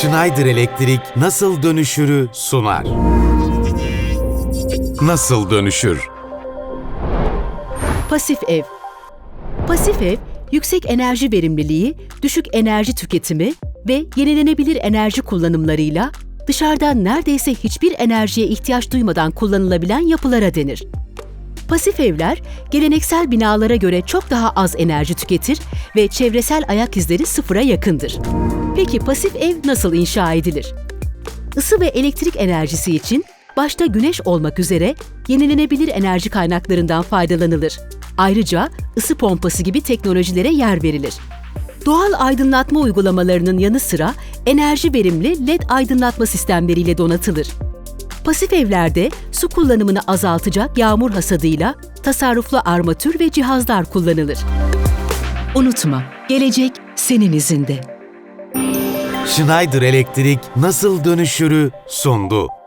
Schneider Elektrik nasıl dönüşürü sunar. Nasıl dönüşür? Pasif ev. Pasif ev, yüksek enerji verimliliği, düşük enerji tüketimi ve yenilenebilir enerji kullanımlarıyla dışarıdan neredeyse hiçbir enerjiye ihtiyaç duymadan kullanılabilen yapılara denir. Pasif evler, geleneksel binalara göre çok daha az enerji tüketir ve çevresel ayak izleri sıfıra yakındır. Peki pasif ev nasıl inşa edilir? Isı ve elektrik enerjisi için başta güneş olmak üzere yenilenebilir enerji kaynaklarından faydalanılır. Ayrıca ısı pompası gibi teknolojilere yer verilir. Doğal aydınlatma uygulamalarının yanı sıra enerji verimli LED aydınlatma sistemleriyle donatılır. Pasif evlerde su kullanımını azaltacak yağmur hasadıyla tasarruflu armatür ve cihazlar kullanılır. Unutma, gelecek senin izinde. Schneider Elektrik nasıl dönüşürü sundu.